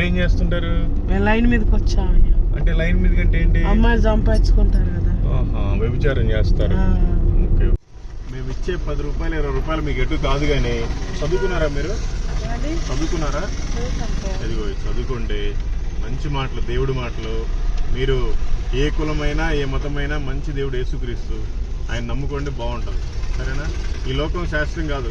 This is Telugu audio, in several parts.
ఇక్కడ ఏం చేస్తుంటారు? మేము లైన్ మీదకి వచ్చామయ్యా అంటే లైన్ మీద కంటే ఏంటి? అమ్మాయిలు సంపాదించుకుంటారు కదా. వ్యభిచారం చేస్తారు. ఓకే. మేము ఇచ్చే పది రూపాయలు ఇరవై రూపాయలు మీకు ఎటు కాదు కానీ చదువుకున్నారా మీరు? చదువుకున్నారా? ఇది చదువుకోండి. మంచి మాటలు దేవుడి మాటలు. మీరు ఏ కులమైనా ఏ మతమైనా మంచి దేవుడు యేసుక్రీస్తు. ఆయన నమ్ముకోండి బాగుంటుంది. సరేనా? ఈ లోకం శాస్త్రం కాదు.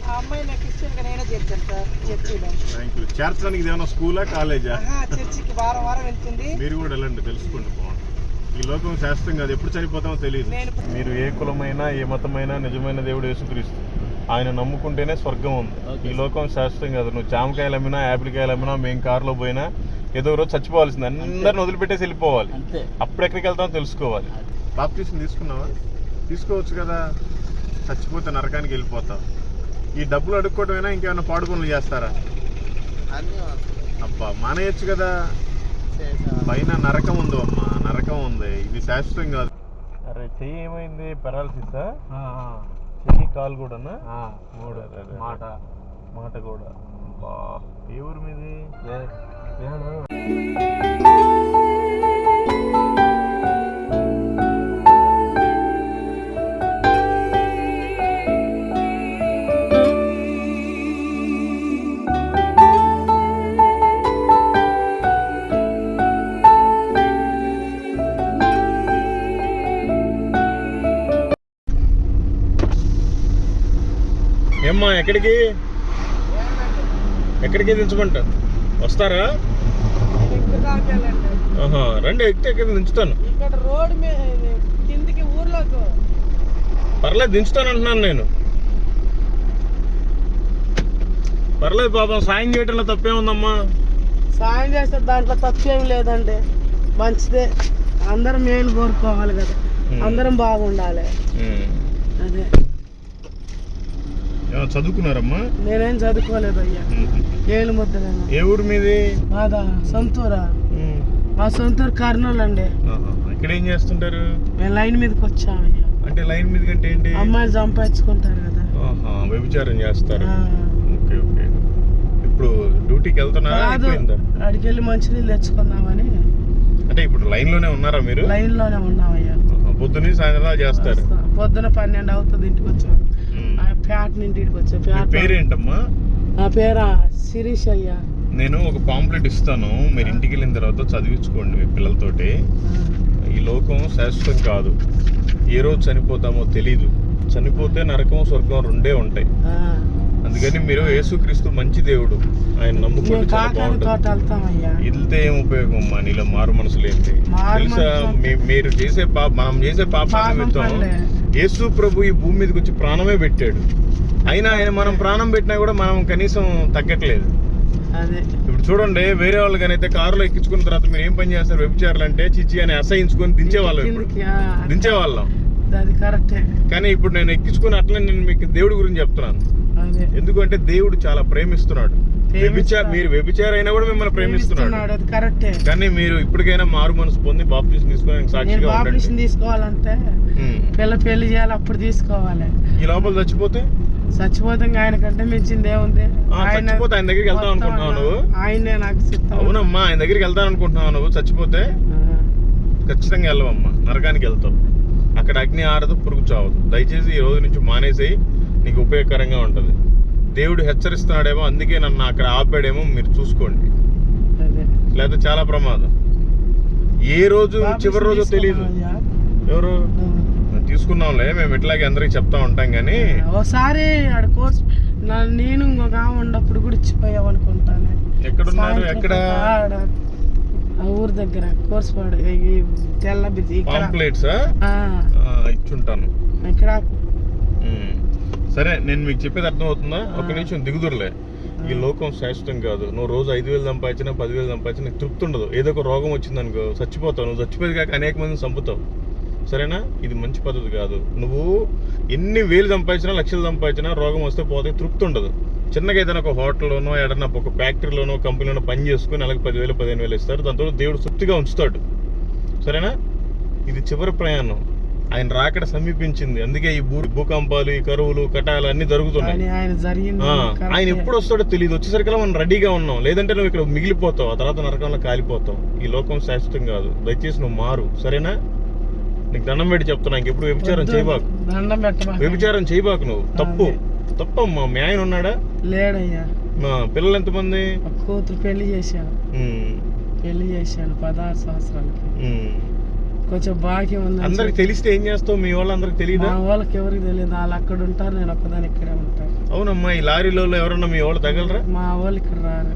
చేర్చడానికి ఇది ఏమైనా స్కూలా కాలేజా? చర్చికి వారం వారం వెళ్తుంది. మీరు కూడా వెళ్ళండి తెలుసుకోండి బాగుంటుంది. ఈ లోకం శాస్త్రం కాదు. ఎప్పుడు చనిపోతామో తెలియదు. మీరు ఏ కులమైనా ఏ మతమైనా నిజమైన దేవుడు యేసుక్రీస్తు. ఆయన నమ్ముకుంటేనే స్వర్గం ఉంది. ఈ లోకం శాస్త్రం కాదు. నువ్వు జామకాయలు అమ్మినా యాపిల్కాయలు అమ్మినా మేము కారులో పోయినా ఏదో రోజు చచ్చిపోవాల్సింది. అందరిని వదిలిపెట్టేసి వెళ్ళిపోవాలి. అంతే. అప్పుడు ఎక్కడికి వెళ్తామో తెలుసుకోవాలి. బాప్తీసం తీసుకున్నావా? తీసుకోవచ్చు కదా. చచ్చిపోతే నరకానికి వెళ్ళిపోతావు. ఈ డబ్బులు అడుక్కోవడమైనా ఇంకేమైనా పాడు పనులు చేస్తారా? అన్నీ అబ్బా మానేయచ్చు కదా. చేసా పైన నరకం ఉంది అమ్మా నరకం ఉంది. ఇది శాశ్వతం కాదు. అరే చెయ్యి ఏమైంది? పెరాలసిసా చెయ్యి కాలు కూడానా? మూడు మాట. మాట కూడా. ఏ ఊరు మీది? ఏమ్మా ఎక్కడికి? ఎక్కడికి దించమంటా వస్తారా? రండి ఎక్కితే ఎక్కడ దించుతాను. ఇక్కడ రోడ్ మీద కిందికి ఊర్లోకి. పర్లేదు దించుతాను అంటున్నాను నేను. పర్లేదు పాపం సాయం చేయటంలో తప్పేముందమ్మా సాయం చేస్తే దాంట్లో తప్పేం లేదండి. మంచిదే. అందరం మేలు కోరుకోవాలి కదా. అందరం బాగుండాలి. అదే. చదువుకున్నారమ్మా? నేనేం చదువుకోలేదు అయ్యా ఏళ్ళు ముద్దలేను? ఏ ఊరు మీది? మాదా సొంతూరా. మా సొంతూరు కర్నూలు అండి. ఇక్కడ ఏం చేస్తుంటారు? మేము లైన్ మీదకి వచ్చామయ్యా. అంటే లైన్ మీద కంటే ఏంటి? అమ్మాయిలు సంపాదించుకుంటారు కదా. వ్యభిచారం చేస్తారు. Okay okay. ఇప్పుడు డ్యూటీకి వెళ్తున్నారా? అడిగి వెళ్ళి మంచినీళ్ళు తెచ్చుకుందామని. అంటే ఇప్పుడు లైన్లోనే ఉన్నారా మీరు? లైన్లోనే ఉన్నామయ్యా. ఆహా, పొద్దున్నే సాయంత్రం చేస్తారు. పొద్దున పన్నెండు అవుతుంది ఇంటికి వచ్చాం ప్యాట్ ఇంటికి వచ్చాం మీ ప్యాట్ పేరేంటమ్మా? నా పేరా శిరీష్ అయ్యా. నేను ఒక పాంప్లెట్ ఇస్తాను. మీరు ఇంటికి వెళ్ళిన తర్వాత చదివించుకోండి మీ పిల్లలతోటి. ఈ లోకం శాశ్వతం కాదు. ఏ రోజు చనిపోతామో తెలీదు. చనిపోతే నరకం స్వర్గం రెండే ఉంటాయి. అందుకని మీరు యేసుక్రీస్తు మంచి దేవుడు. ఆయన మేము నమ్ముకుంటే వెళ్తే ఏం ఉపయోగం? అమ్మా నీలో మారు మనసులు ఏంటి? తెలుసా? మీరు చేసే పాప మనం చేసే పాపం నిమిత్తం. యేసు ప్రభు ఈ భూమి మీదకి వచ్చి ప్రాణమే పెట్టాడు. అయినా ఆయన మనం ప్రాణం పెట్టినా కూడా మనం కనీసం తగ్గట్లేదు. ఇప్పుడు చూడండి వేరే వాళ్ళు కానీ అయితే కారులో ఎక్కించుకున్న తర్వాత మీరు ఏం పని చేస్తారు? వ్యభిచారాలంటే చిచ్చి అని అసహించుకొని దించేవాళ్ళం ఇప్పుడు. దించేవాళ్ళం. కానీ ఇప్పుడు నేను ఎక్కించుకుని అట్లా నేను మీకు దేవుడి గురించి చెప్తున్నాను. ఎందుకంటే దేవుడు చాలా ప్రేమిస్తున్నాడు. మీరు వ్యభిచార అయినా కూడా మిమ్మల్ని ప్రేమిస్తున్నాడు. కరెక్టే. కానీ మీరు ఇప్పటికైనా మారు మనసు పొంది బాప్తీసం తీసుకుని సాక్షిగా బాప్టిషన్ తీసుకోవాలంటే. పిల్ల పెళ్ళి చేయాలి అప్పుడు తీసుకోవాలి. ఈ లోపల చచ్చిపోతే? చచ్చిపోతే ఆయన కంటే మించింది ఏముంది? చచ్చిపోతే ఆయన దగ్గరికి వెళ్దాం మొత్తం అనుకుంటున్నావు నువ్వు? ఆయనే నాకు అవునమ్మా ఆయన దగ్గరికి వెళ్తాను అనుకుంటున్నావు నువ్వు? చచ్చిపోతే? ఖచ్చితంగా వెళ్ళవమ్మా. నరకానికి వెళ్తావు. అక్కడ అగ్ని ఆరదు పురుగు చావదు. దయచేసి ఈ రోజు నుంచి మానేసేయి. నీకు ఉపయోగకరంగా ఉంటుంది. దేవుడు హెచ్చరిస్తున్నాడేమో అందుకే నన్ను అక్కడ ఆపాడేమో మీరు చూసుకోండి. లేకపోతే చాలా ప్రమాదం. ఏ రోజు చివరి రోజు తెలియదు. ఎవరు? తీసుకున్నాంలే మేము ఇట్లాగే అందరికి చెప్తా ఉంటాం కానీ. ఒకసారి ఆడ కోర్స్ నా- నేను ఇంకొక ఉన్నప్పుడు కూడా ఇచ్చిపోయావు అనుకుంటాను. ఎక్కడున్నారు? ఎక్కడ? ఊరు దగ్గర కోర్స్ పాడు తెల్ల బిజీ పాంప్లెట్సా? ఇచ్చుంటాను. ఇక్కడ. సరే నేను మీకు చెప్పేది అర్థం అవుతుందా ఒక నిమిషం దిగుదురులే. ఈ లోకం శాశ్వతం కాదు. నువ్వు రోజు ఐదు వేలు సంపాదించినా పదివేలు సంపాదించినా నీకు తృప్తి ఉండదు. ఏదో ఒక రోగం వచ్చిందనుకో చచ్చిపోతావు. నువ్వు చచ్చిపోయేది కాక అనేక మందిని చంపుతావు. సరేనా? ఇది మంచి పద్ధతి కాదు. నువ్వు ఎన్ని వేలు సంపాదించినా లక్షలు సంపాదించినా రోగం వస్తే పోతే తృప్తి ఉండదు. చిన్నగా ఏదైనా ఒక హోటల్లోనో ఏదైనా ఒక ఫ్యాక్టరీలోనో కంపెనీలోనో పని చేసుకుని నెలకు పదివేలు పదిహేను వేలు ఇస్తారు. దాంతో దేవుడు తృప్తిగా ఉంచుతాడు. సరేనా? ఇది చివరి ప్రయాణం. ఆయన రాకడ సమీపించింది. అందుకే ఈ భూ భూకంపాలు ఈ కరువులు కటాలు అన్ని జరుగుతున్నాయి. ఆయన ఎప్పుడు వస్తాడో తెలియదు వచ్చేసరికల్లా మనం రెడీగా ఉన్నాం. లేదంటే నువ్వు ఇక్కడ మిగిలిపోతావు. ఆ తర్వాత నరకంలో కాలిపోతావు. ఈ లోకం శాశ్వతం కాదు. దయచేసి నువ్వు మారు. సరేనా? నీకు దండం పెట్టి చెప్తున్నా. ఇంకెప్పుడు వ్యభిచారం చేయబాకు. వ్యభిచారం చేయబాకు నువ్వు. తప్పు. తప్పమ్మా. మీ ఆయన ఉన్నాడా? లేడయ్యా. మా పిల్లలు ఎంతమంది? కూతురు పెళ్ళి చేశాను పెళ్ళి చేశాను పదహారు సంవత్సరాలకి. కొంచెం భాగ్యం ఉంది అందరికి తెలిస్తే ఏం చేస్తావు? మీ వాళ్ళందరికి తెలియదా మా వాళ్ళకి ఎవరికి తెలియదు. వాళ్ళు అక్కడ ఉంటారు నేను ఒక్కదాని ఇక్కడే ఉంటాను అవునమ్మా ఈ లారీలో ఎవరన్నా మీ వాళ్ళు తగలరా? మా వాళ్ళు ఇక్కడ రారు.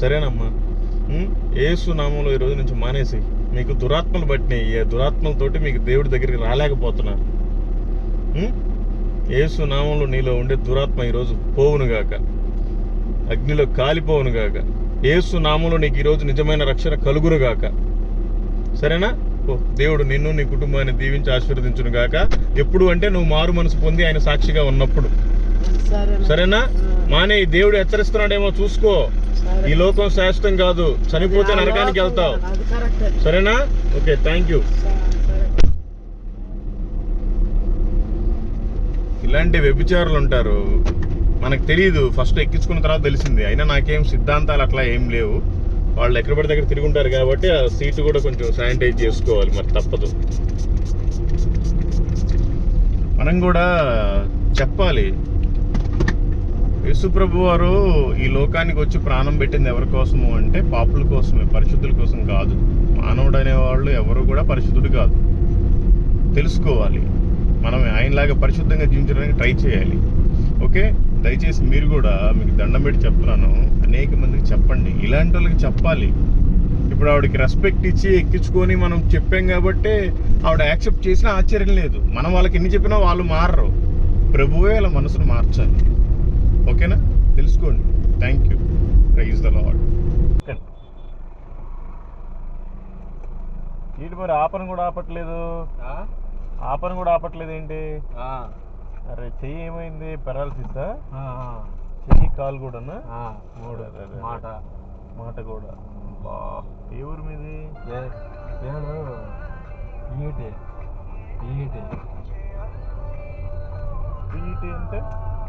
సరేనమ్మా. ఏసు నామంలో ఈ రోజు నుంచి మానేసి మీకు దురాత్మలు పట్టినాయి. ఈ దురాత్మలతోటి మీకు దేవుడి దగ్గరికి రాలేకపోతున్నారు? ఏసు నామంలో నీలో ఉండే దురాత్మ ఈరోజు పోవును గాక. అగ్నిలో కాలిపోవును గాక. ఏసు నామంలో నీకు ఈరోజు నిజమైన రక్షణ కలుగును గాక. సరేనా? ఓ దేవుడు నిన్ను నీ కుటుంబాన్ని దీవించి ఆశీర్వదించును గాక. ఎప్పుడు అంటే నువ్వు మారు మనసు పొంది ఆయన సాక్షిగా ఉన్నప్పుడు. సరే సరేనా? మానే ఈ దేవుడు హెచ్చరిస్తున్నాడేమో చూసుకో. ఈ లోకం శాశ్వతం కాదు. చనిపోతే నరకానికి వెళ్తావు. సరేనా? Okay thank you. ఇలాంటి వ్యభిచారులు ఉంటారు. మనకు తెలియదు ఫస్ట్ ఎక్కించుకున్న తర్వాత తెలిసింది. అయినా నాకేం సిద్ధాంతాలు అట్లా ఏం లేవు. వాళ్ళు ఎక్కడ పడితే దగ్గర తిరుగుంటారు కాబట్టి ఆ సీటు కూడా కొంచెం శానిటైజ్ చేసుకోవాలి మరి తప్పదు. మనం కూడా చెప్పాలి. యేసుప్రభు వారు ఈ లోకానికి వచ్చి ప్రాణం పెట్టింది ఎవరి కోసము అంటే పాపుల కోసమే పరిశుద్ధుల కోసం కాదు. మానవుడు అనేవాళ్ళు ఎవరు కూడా పరిశుద్ధుడు కాదు. తెలుసుకోవాలి. మనం ఆయనలాగా పరిశుద్ధంగా జీవించడానికి ట్రై చేయాలి. ఓకే? దయచేసి మీరు కూడా మీకు దండం పెట్టి చెప్తున్నాను. అనేక మందికి చెప్పండి. ఇలాంటి వాళ్ళకి చెప్పాలి. ఇప్పుడు ఆవిడకి రెస్పెక్ట్ ఇచ్చి ఎక్కించుకొని మనం చెప్పాం కాబట్టి ఆవిడ యాక్సెప్ట్ చేసినా ఆశ్చర్యం లేదు. మనం వాళ్ళకి ఎన్ని చెప్పినా వాళ్ళు మారరు. ప్రభువే వాళ్ళ మనసును మార్చాలి. ఓకేనా? తెలుసుకోండి. Thank you praise the Lord ఏంటి మరి ఆపన కూడా ఆపట్లేదు? ఆపన కూడా ఆపట్లేదు ఏంటి? అరే చెయ్యి ఏమైంది? పెరాలసిస్ చెయ్యి కాలు కూడానా? మూడు. మాట. మాట కూడా. బా ఏ ఊరు మీది? పేరు ఈటి అంటే?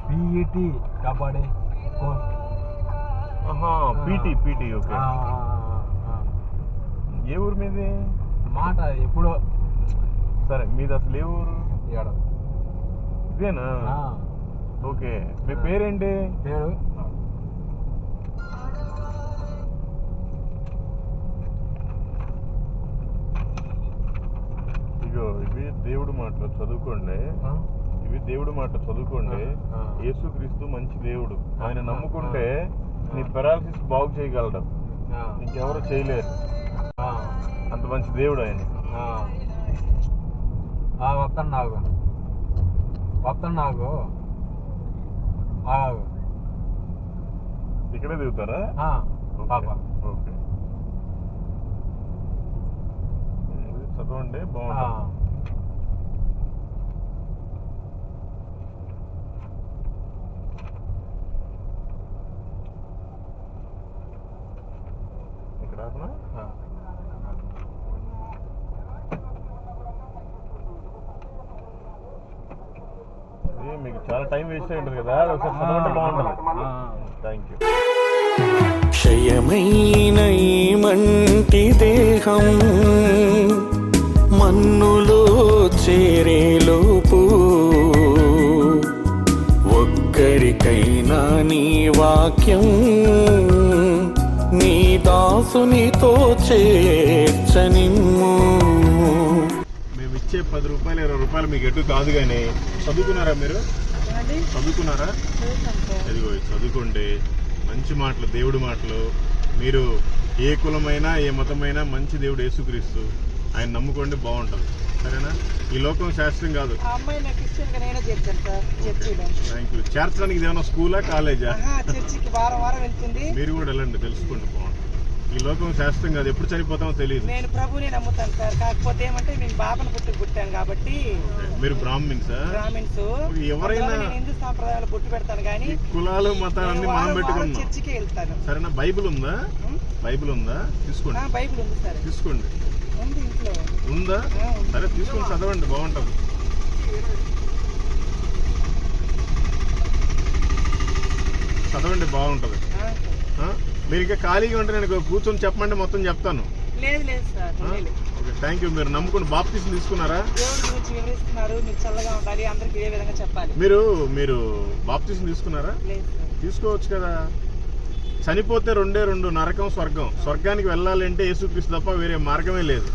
PET kabaddi PT PT okay. ఏ ఊరు మీది? మాట ఎప్పుడో. సరే మీది అసలు ఏ ఊరు? ఏడ? ఇదేనా? ఓకే. మీ పేరేంటి? పేరు? ఇగో ఇవి దేవుడు మాటలు చదువుకోండి. ఇవి దేవుడు మాటలు చదువుకోండి. యేసుక్రీస్తు మంచి దేవుడు. ఆయన నమ్ముకుంటే. నీ పెరాలసిస్ బాగు చేయగలడు. నీకెవరు చేయలేరు. ఆ, అంత మంచి దేవుడు ఆయన. వస్తాను నాకు వస్తాను నాకు. ఇక్కడే దిగుతారా. పాప. ఓకే. చదవండి బాగుంటుంది ఇక్కడ ఆపనా? ఆ. ఇది మీకు చాలా టైం వేస్ట్ అయి ఉంటుంది కదా ఒకసారి చదవండి బాగుంటుంది ఆ. థ్యాంక్ యూ క్షయమైన ఈ మంటి దేహం మన్నులో చేరేలోపు ఒక్కరికైనా నీ వాక్యం నీ దాసునితో చేర్చనిమ్ము మేము ఇచ్చే పది రూపాయలు ఇరవై రూపాయలు మీకు ఎటు కాదు కానీ చదువుకున్నారా మీరు? చదువుకున్నారా. ఇదిగో ఇది చదువుకోండి. మంచి మాటలు దేవుడి మాటలు. మీరు ఏ కులమైనా ఏ మతమైనా మంచి దేవుడు యేసుక్రీస్తు. ఆయన నమ్ముకోండి బాగుంటుంది. సరేనా? ఈ లోకం శాస్త్రం కాదు. థ్యాంక్ యూ చేర్చడానికి ఏమైనా స్కూలా కాలేజా? మీరు కూడా వెళ్ళండి తెలుసుకోండి బాగుంటుంది. ఈ లోకం శాస్త్రం కాదు. ఎప్పుడు చనిపోతామో తెలియదు నేను ప్రభుని నమ్ముతాను సార్. కాకపోతే ఏమంటే మేము బాబను పుట్టుకు పుట్టాను కాబట్టి మీరు బ్రాహ్మిన్సా బ్రాహ్మిన్స్ ఎవరైనా- నేను హిందూ సాంప్రదాయాలు బొట్టు పెడతాను కానీ కులాలు మతాలన్నీ మనం పెట్టుకున్నాం. చర్చికి వెళ్తాను. సరేనా? బైబిల్ ఉందా? బైబిల్ ఉందా? తీసుకోండి. బైబిల్ ఉంది సార్. తీసుకోండి. ఉంది ఇంట్లో. ఉందా. సరే తీసుకొని చదవండి. బాగుంటుంది. చదవండి. బాగుంటుంది? మీరు ఇంకా ఖాళీగా ఉంటే నేను కూర్చొని చెప్పమంటే మొత్తం చెప్తాను. లేదు లేదు సార్ లేదు. ఓకే థ్యాంక్ యూ మీరు నమ్ముకుని బాప్తీసం తీసుకున్నారా? దేవుడి గురించి వివరిస్తున్నారు మీరు చల్లగా ఉండాలి అందరికి ఇదే విధంగా చెప్పాలి. మీరు మీరు బాప్తీసం తీసుకున్నారా? లేదు సార్. తీసుకోవచ్చు కదా. చనిపోతే రెండే రెండు నరకం స్వర్గం. స్వర్గానికి వెళ్ళాలంటే యేసుక్రీస్తు తప్ప వేరే మార్గమే లేదు.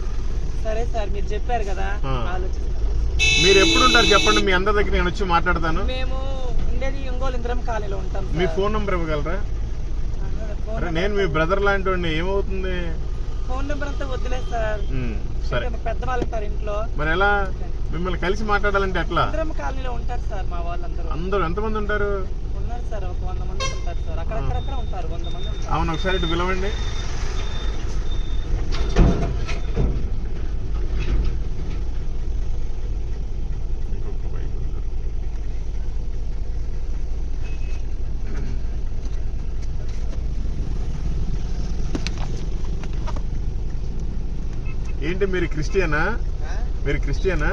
సరే సార్ మీరు చెప్పారు కదా ఆ. ఆలోచిస్తాను. మీరు ఎప్పుడు ఉంటారు చెప్పండి మీ అందరి దగ్గర నేను వచ్చి మాట్లాడతాను. మేము ఉండేది ఒంగోలు ఇంద్రం కాలనీలో ఉంటాం మీ సార్. ఫోన్ నంబర్ ఇవ్వగలరా? అరే నేను మీ బ్రదర్ లాంటి వాడిని ఏమవుతుంది? ఫోన్ నెంబర్ అంతా వద్దులేదు సార్. సరే ఇంకా పెద్దవాళ్ళు ఉంటారు ఇంట్లో. మరి ఎలా? మిమ్మల్ని కలిసి మాట్లాడాలంటే ఎట్లా? ఇంద్రం కాలనీలో ఉంటారు సార్ మా వాళ్ళందరూ. అందరూ ఎంతమంది ఉంటారు? ఉన్నారు సార్ ఒక వంద మంది ఉంటారు సార్. అక్కడక్కడక్కడ ఉంటారు వంద మంది అవును ఒకసారి ఇటు పిలవండి. ఏంటి మీరు క్రిస్టియనా? మీరు క్రిస్టియనా?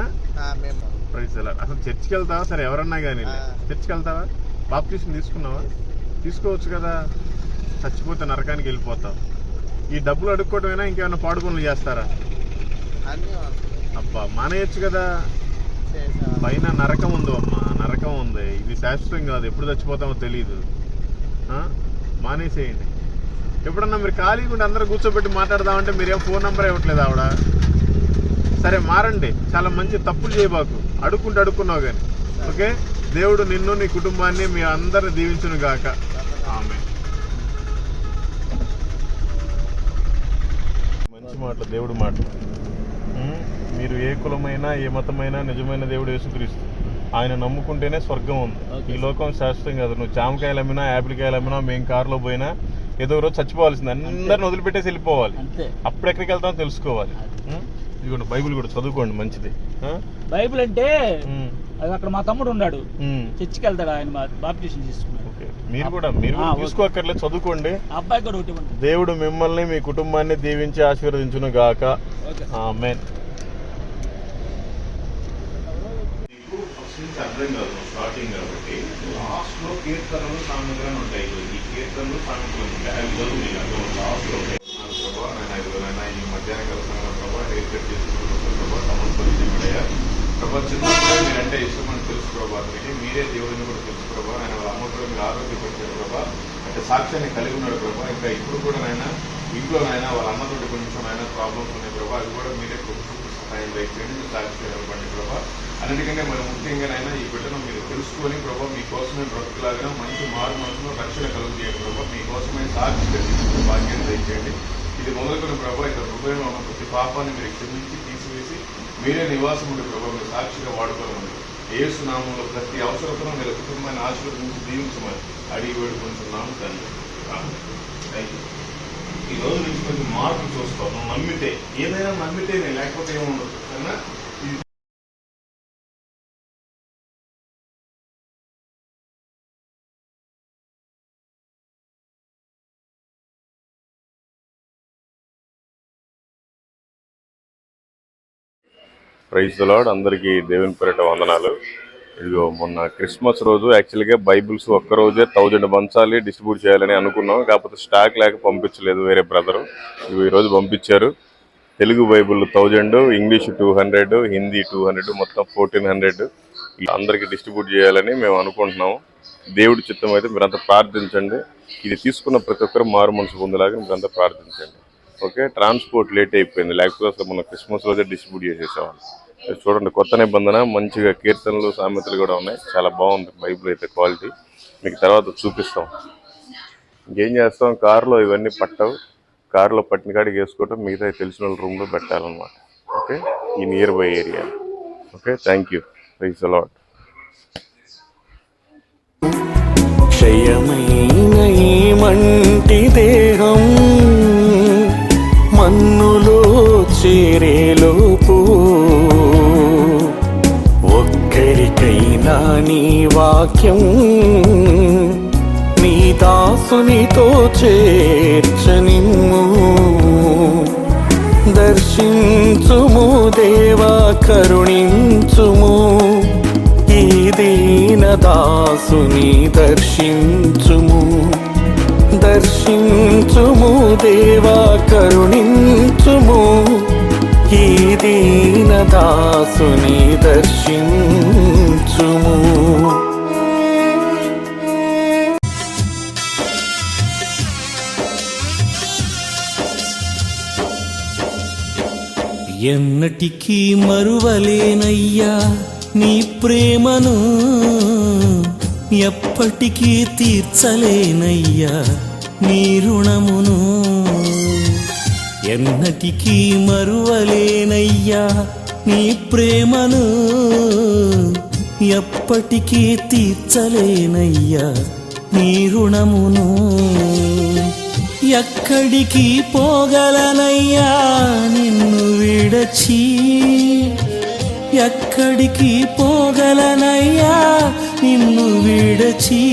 అసలు చర్చికి వెళ్తావా? సరే ఎవరన్నా కానీ చర్చికి వెళ్తావా? బాప్తీసం తీసుకున్నావా? తీసుకోవచ్చు కదా. చచ్చిపోతే నరకానికి వెళ్ళిపోతావు. ఈ డబ్బులు అడుక్కోవటమైనా? ఇంకేమైనా పాడు పనులు చేస్తారా? అబ్బా మానేయచ్చు కదా. పైన నరకం ఉంది అమ్మా నరకం ఉంది. ఇది శాశ్వతం కాదు. ఎప్పుడు చచ్చిపోతామో తెలియదు? మానేసేయండి. ఎప్పుడన్నా మీరు ఖాళీగా ఉండి అందరూ కూర్చోబెట్టి మాట్లాడదామంటే మీరేం ఫోన్ నెంబర్ ఇవ్వట్లేదు ఆవిడ? సరే మారండి. చాలా మంచి తప్పులు చేయబాకు అడుక్కుంటూ అడుక్కున్నావు కానీ. ఓకే? దేవుడు నిన్ను నీ కుటుంబాన్ని మీ అందరిని దీవించును గాక. ఆమె మంచి మాటలు దేవుడు మాటలు. ఉమ్, మీరు ఏ కులమైనా ఏ మతమైనా నిజమైన దేవుడు యేసుక్రీస్తు. ఆయన నమ్ముకుంటేనే స్వర్గం ఉంది. ఈ లోకం శాశ్వతం కాదు. నువ్వు జామకాయలు అమ్మినా యాపిల్ కాయలు అమ్మినా మేము కారులో పోయినా ఏదో రోజు చచ్చిపోవాల్సింది. అందరిని వదిలిపెట్టేసి వెళ్ళిపోవాలి. అప్పుడు ఎక్కడికి వెళ్తామో తెలుసుకోవాలి. ఇదిగోండి బైబిల్ కూడా చదువుకోండి మంచిది? బైబిల్ అంటే అక్కడ మా తమ్ముడు ఉన్నాడు. చర్చికి వెళ్తాడు ఆయన మా బాప్టిషన్ తీసుకున్నాడు మీరు కూడా మీరు. తీసుకోక్కర్లేదు చదువుకోండి. అబ్బాయి కూడా. దేవుడు మిమ్మల్ని మీ కుటుంబాన్ని దీవించి ఆశీర్వదించును గాక. ఆమెన్ నీకు ఫస్ట్ నుంచి అర్థం కాదు స్టార్టింగ్ కాబట్టి. లాస్ట్లో కీర్తనలు సామెతలు ఉంటాయి. ఈ కీర్తనలు సామెతలు ఉంటాయి. అవి చదువు నీకు అర్థం లాస్ట్లో ఉంటాయి. నా ప్రభా నేను ఐదు నాయన ఈ మధ్యాహ్నం కలిసిన ప్రభా హెయిర్ కట్ చేసుకున్న ప్రభా సమర్పించబడయా ప్రభా చిన్నప్పుడే మీరంటే ఇష్టమని తెలుసు ప్రభా అతనికి మీరే దేవుడిని కూడా తెలుసు ప్రభా ఆయన వాళ్ళ అమ్మ కూడా మీరు ఆరోగ్యపరిచారు ప్రభా అంటే సాక్ష్యాన్ని కలిగి ఉన్నాడు ప్రభా ఇంకా ఇప్పుడు కూడా నాయన ఇంట్లో నాయన వాళ్ళ అమ్మతోటి కొంచెం ఆయన ప్రాబ్లమ్స్ ఉన్నాయి ప్రభా అది కూడా మీరే కొంచెం సహాయం దయచేయండి. మీరు అన్నిటికంటే మరి ముఖ్యంగా నాయన ఈ బిడ్డను మీరు తెలుసుకొని ప్రభావ మీకోసమే బ్రతుకులాగా మంచి మారు మనసులో రక్షణ కలుగు చేయండి ప్రభా. మీకోసమే సాక్షి కలిగించిన భాగ్యం దయచేయండి. ఇది మొదలుకున్న ప్రభావ ఇక్కడ హృదయంలో ఉన్న ప్రతి పాపాన్ని మీరు క్షమించి తీసివేసి మీరే నివాసం ఉండే ప్రభావ మీరు సాక్షిగా వాడుకోవాలి ఏసునామంలో ప్రతి అవసరతను మీరు కుటుంబాన్ని ఆశీర్వదించి దీవించమని అడిగి వేడుకుంటున్నాము తండ్రి. థ్యాంక్ యూ ఈ రోజు నుంచి కొంచెం మార్పు చూస్తావు నమ్మితే ఏదైనా నమ్మితేనే లేకపోతే ఏముండదు. అయినా ప్రైజ్ లార్డ్. అందరికీ దేవుని పేరిట వందనాలు. ఇదిగో మొన్న క్రిస్మస్ రోజు యాక్చువల్గా బైబిల్స్ ఒక్క రోజే థౌజండ్ బంచాలి డిస్ట్రిబ్యూట్ చేయాలని అనుకున్నాం. కాకపోతే స్టాక్ లేక పంపించలేదు వేరే బ్రదరు. ఇవి ఈరోజు పంపించారు. Telugu Bible thousand English two hundred Hindi two hundred మొత్తం ఫోర్టీన్ హండ్రెడ్. అందరికి డిస్ట్రిబ్యూట్ చేయాలని మేము అనుకుంటున్నాము దేవుడి చిత్తం అయితే మీరంతా ప్రార్థించండి. ఇది తీసుకున్న ప్రతి ఒక్కరు మారు మనసు పొందేలాగా మీరంతా ప్రార్థించండి. ఓకే ట్రాన్స్పోర్ట్ లేట్ అయిపోయింది. లేకపోతే అసలు మన క్రిస్మస్ రోజే డిస్ట్రిబ్యూట్ చేసేసాం చూడండి కొత్త నిబంధన మంచిగా కీర్తనలు సామెతలు కూడా ఉన్నాయి. చాలా బాగుంది బైబిల్ అయితే క్వాలిటీ. మీకు తర్వాత చూపిస్తాం. ఇంకేం చేస్తాం? కారులో ఇవన్నీ పట్టవు. కారులో పట్టిన కాడికి వేసుకోవటం మిగతా తెలిసిన వాళ్ళ రూమ్లో పెట్టాలన్నమాట. ఓకే? ఈ nearby area okay thank you praise allot క్షయమైన చేరేలోపు ఒక్కరికైనా నీ వాక్యం నీ దాసునితో చేర్చనిమ్ము. దర్శించుము దేవా కరుణించుము ఈ దీన దాసుని దర్శించుము. దర్శించుము దేవా కరుణించుము ఈ దీన దాసుని దర్శించుము. ఎన్నటికీ మరువలేనయ్యా నీ ప్రేమను ఎప్పటికీ తీర్చలేనయ్యా నీ రుణమును. ఎన్నటికీ మరువలేనయ్యా నీ ప్రేమను ఎప్పటికీ తీర్చలేనయ్యా నీ రుణమును ఎక్కడికి పోగలనయ్యా నిన్ను విడచి ఎక్కడికి పోగలనయ్యా నిన్ను విడచి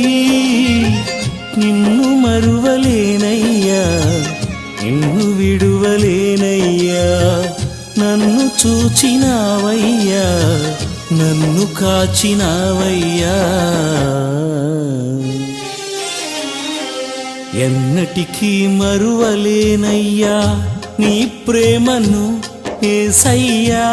నిన్ను మరువలేనయ్యా నిన్ను విడువలేనయ్యా. నన్ను చూచినావయ్యా. నన్ను కాచినావయ్యా. ఎన్నటికీ మరువలేనయ్యా. నీ ప్రేమను ఏసయ్యా.